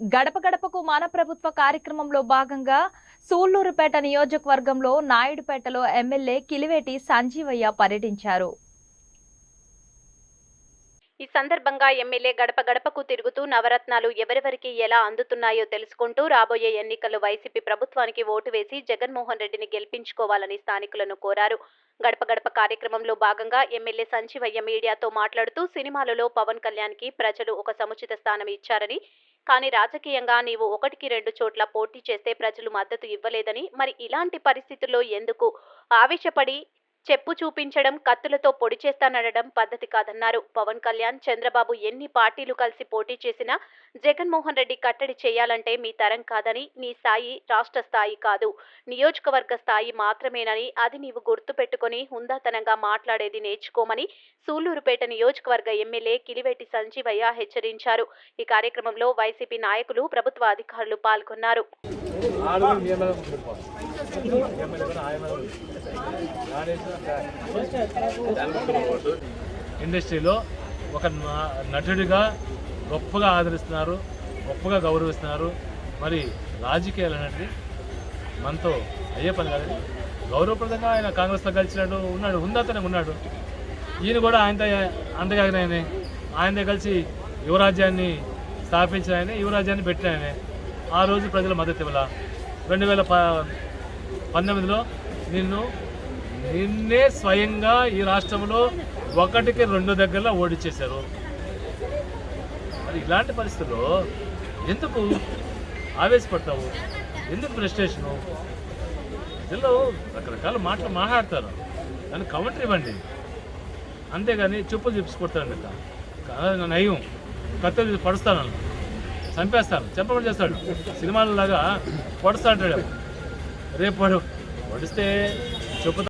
గడప గడపకు మన ప్రభుత్వ కార్యక్రమంలో భాగంగా సూళ్ళూరుపేట నియోజకవర్గంలో నాయుడుపేటలో ఎమ్మెల్యే కిలివేటి సంజీవయ్య పర్యటించారు. ఈ సందర్భంగా ఎమ్మెల్యే గడప గడపకు తిరుగుతూ నవరత్నాలు ఎవరెవరికి ఎలా అందుతున్నాయో తెలుసుకుంటూ రాబోయే ఎన్నికల్లో వైసీపీ ప్రభుత్వానికి ఓటు వేసి జగన్మోహన్ రెడ్డిని గెలిపించుకోవాలని స్థానికులను కోరారు. గడప గడప కార్యక్రమంలో భాగంగా ఎమ్మెల్యే సంజీవయ్య మీడియాతో మాట్లాడుతూ సినిమాలలో పవన్ కళ్యాణ్కి ప్రజలు ఒక సముచిత స్థానం ఇచ్చారని కానీ రాజకీయంగా నీవు ఒకటికి రెండు చోట్ల పోటీ చేస్తే ప్రజలు మద్దతు ఇవ్వలేదని మరి ఇలాంటి పరిస్థితుల్లో ఎందుకు ఆవేశపడి చెప్పు చూపించడం కత్తులతో పొడి చేస్తానడడం పద్ధతి కాదన్నారు. పవన్ కళ్యాణ్ చంద్రబాబు ఎన్ని పార్టీలు కలిసి పోటీ చేసినా జగన్మోహన్ రెడ్డి కట్టడి చేయాలంటే మీ తరం కాదని నీ స్థాయి రాష్ట్ర స్థాయి కాదు. నియోజకవర్గ స్థాయి మాత్రమేనని అది నీవు గుర్తు పెట్టుకుని హుందాతనంగా మాట్లాడేది నేర్చుకోమని సూళ్ళూరుపేట నియోజకవర్గ ఎమ్మెల్యే కిలివేటి సంజీవయ్య హెచ్చరించారు. ఈ కార్యక్రమంలో వైసీపీ నాయకులు ప్రభుత్వ అధికారులు పాల్గొన్నారు. ఇండస్ట్రీలో ఒక నటుడిగా గొప్పగా ఆదరిస్తున్నారు గొప్పగా గౌరవిస్తున్నారు. మరి రాజకీయాలు అనేది మనతో అయ్యే పని కాదు గౌరవప్రదంగా ఆయన కాంగ్రెస్తో కలిసినాడు ఉన్నాడు ఉందాతనే ఉన్నాడు. ఈయన కూడా ఆయనతో అండగాగిన ఆయనే. ఆయనతో కలిసి యువరాజ్యాన్ని స్థాపించిన ఆయనే యువరాజ్యాన్ని పెట్టిన ఆయనే. ఆ రోజు ప్రజల మద్దతు ఇవ్వాల? రెండు వేల ప పంతొమ్మిదిలో నిన్ను నిన్నే స్వయంగా ఈ రాష్ట్రంలో ఒకటికి రెండు దగ్గరలో ఓడిచ్చేశారు. మరి ఇలాంటి పరిస్థితుల్లో ఎందుకు ఆవేశపడతావు? ఎందుకు ఫ్రస్ట్రేషను ప్రజల్లో రకరకాల మాటలు మాట్లాడతారు. దాన్ని కౌంటర్ ఇవ్వండి. అంతేగాని చెప్పులు చూపించుకొడతాను ఇట్లా నయం. కత్తి పడుస్తాను చంపేస్తాను. చెప్పమని చేస్తాడు. సినిమాలలాగా పొడుస్తాడు రేపు వాడు. పొడిస్తే చెప్పు